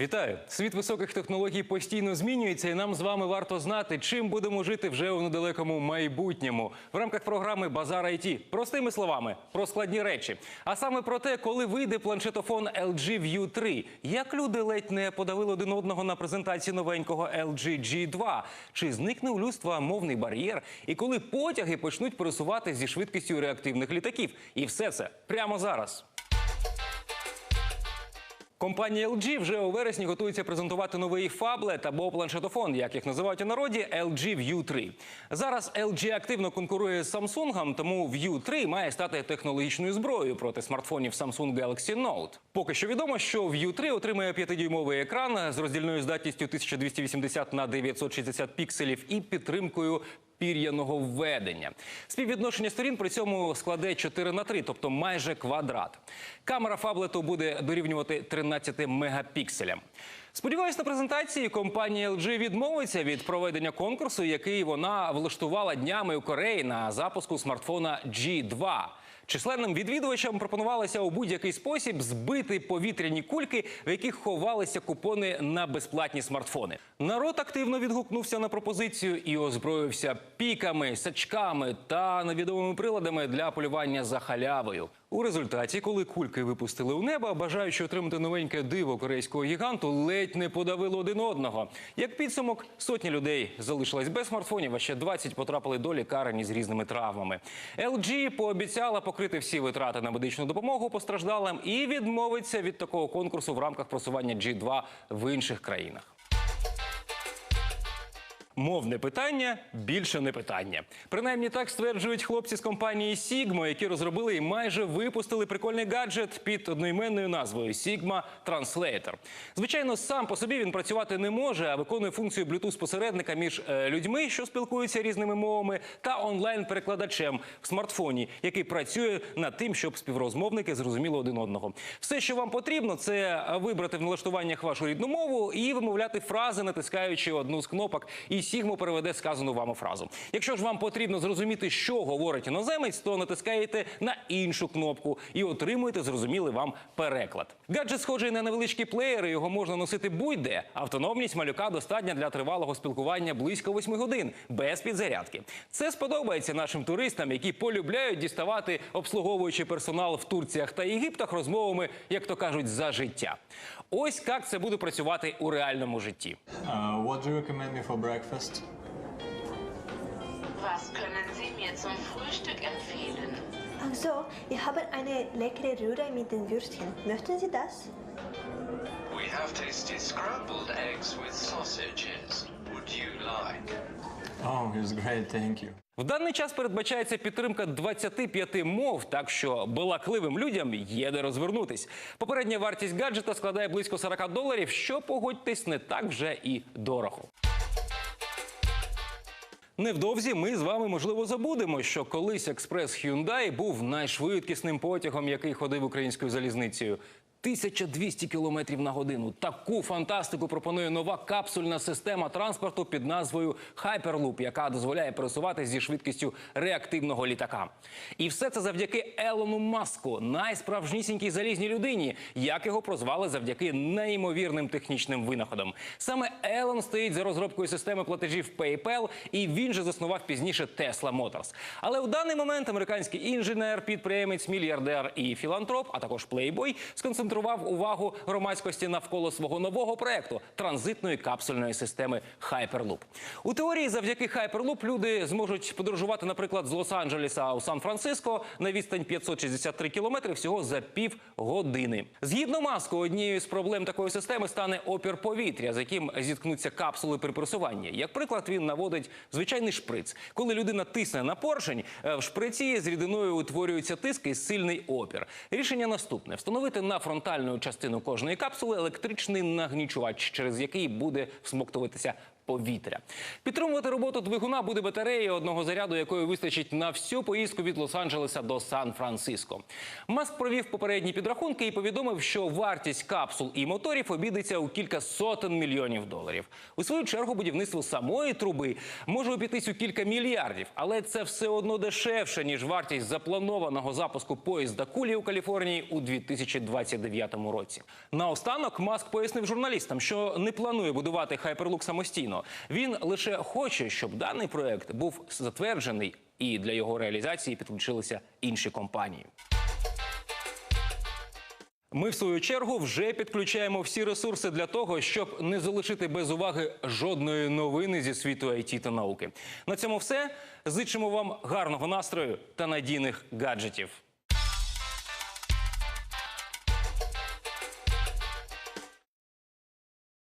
Вітаю! Світ високих технологій постійно змінюється, і нам з вами варто знати, чим будемо жити вже у недалекому майбутньому. В рамках програми Базар IT. Простими словами, про складні речі. А саме про те, коли вийде планшетофон LG View 3, як люди ледь не подавили один одного на презентації новенького LG G2, чи зникне у людства мовний бар'єр, і коли потяги почнуть пересувати зі швидкістю реактивних літаків. І все це прямо зараз. Компанія LG вже у вересні готується презентувати новий фаблет або планшетофон, як їх називають у народі, LG View 3. Зараз LG активно конкурує з Samsung, тому View 3 має стати технологічною зброєю проти смартфонів Samsung Galaxy Note. Поки що відомо, що View 3 отримає 5-дюймовий екран з роздільною здатністю 1280 на 960 пікселів і підтримкою пір'яного введення. Співвідношення сторін при цьому складе 4 на 3, тобто майже квадрат. Камера фаблету буде дорівнювати 13 мегапікселям. Сподіваюсь, на презентації компанія LG відмовиться від проведення конкурсу, який вона влаштувала днями у Кореї на запуску смартфона G2. Численним відвідувачам пропонувалося у будь-який спосіб збити повітряні кульки, в яких ховалися купони на безплатні смартфони. Народ активно відгукнувся на пропозицію і озброївся піками, сачками та невідомими приладами для полювання за халявою. У результаті, коли кульки випустили у небо, бажаючи отримати новеньке диво корейського гіганту, ледь не подавили один одного. Як підсумок, сотні людей залишились без смартфонів, а ще 20 потрапили до лікарень з різними травмами. LG пообіцяла покрити всі витрати на медичну допомогу постраждалим і відмовиться від такого конкурсу в рамках просування G2 в інших країнах. Мовне питання більше не питання. Принаймні так стверджують хлопці з компанії Sigma, які розробили і майже випустили прикольний гаджет під одноіменною назвою Sigma Translator. Звичайно, сам по собі він працювати не може, а виконує функцію Bluetooth-посередника між е, людьми, що спілкуються різними мовами, та онлайн-перекладачем в смартфоні, який працює над тим, щоб співрозмовники зрозуміли один одного. Все, що вам потрібно, це вибрати в налаштуваннях вашу рідну мову і вимовляти фрази, натискаючи одну з кнопок. І Сігмо переведе сказану вами фразу. Якщо ж вам потрібно зрозуміти, що говорить іноземець, то натискаєте на іншу кнопку і отримуєте зрозумілий вам переклад. Гаджет схожий на невеличкий плеєр, і його можна носити будь-де. Автономність малюка достатня для тривалого спілкування близько 8 годин без підзарядки. Це сподобається нашим туристам, які полюбляють діставати обслуговуючий персонал в Турціях та Єгиптах розмовами, як то кажуть, за життя. Ось як це буде працювати у реальному житті. Uh, what do you recommend me for breakfast? Was können Sie mir zum Frühstück empfehlen? Ach so, wir haben eine leckere Rührei mit den Würstchen. Möchten Sie das? We have tasty scrambled eggs with sausages. Would you like? Oh, it's great, thank you. В даний час передбачається підтримка 25 мов, так що балакливим людям є де розвернутись. Попередня вартість гаджета складає близько 40 доларів, що погодьтесь не так вже і дорого. Невдовзі ми з вами можливо забудемо, що колись експрес Hyundai був найшвидкісним потягом, який ходив українською залізницею. 1200 км на годину. Таку фантастику пропонує нова капсульна система транспорту під назвою Hyperloop, яка дозволяє пересуватися зі швидкістю реактивного літака. І все це завдяки Елону Маску, найсправжнісінькій залізній людині, як його прозвали завдяки неймовірним технічним винаходам. Саме Елон стоїть за розробкою системи платежів PayPal, і він же заснував пізніше Tesla Motors. Але у даний момент американський інженер, підприємець, мільярдер і філантроп, а також плейбой, сконцентрував увагу громадськості навколо свого нового проекту транзитної капсульної системи Hyperloop. У теорії, завдяки Hyperloop люди зможуть подорожувати, наприклад, з Лос-Анджелеса у Сан-Франциско на відстань 563 кілометри всього за пів години. Згідно маску, однією з проблем такої системи стане опір повітря, з яким зіткнуться капсули при пересуванні. Як приклад, він наводить звичайний шприц. Коли людина тисне на поршень, е, в шприці з рідиною утворюється тиск і сильний опір. Рішення наступне: встановити на фронтальну частину кожної капсули електричний нагнічувач, через який буде всмоктуватися повітря. Підтримувати роботу двигуна буде батарея одного заряду, якої вистачить на всю поїздку від Лос-Анджелеса до Сан-Франциско. Маск провів попередні підрахунки і повідомив, що вартість капсул і моторів обійдеться у кілька сотень мільйонів доларів. У свою чергу будівництво самої труби може обійтись у кілька мільярдів, але це все одно дешевше ніж вартість запланованого запуску поїзда кулі у Каліфорнії у 2029 році. Наостанок Маск пояснив журналістам, що не планує будувати хайперлук самостійно. Він лише хоче, щоб даний проект був затверджений, і для його реалізації підключилися інші компанії. Ми, в свою чергу, вже підключаємо всі ресурси для того, щоб не залишити без уваги жодної новини зі світу IT та науки. На цьому все. Зичимо вам гарного настрою та надійних гаджетів.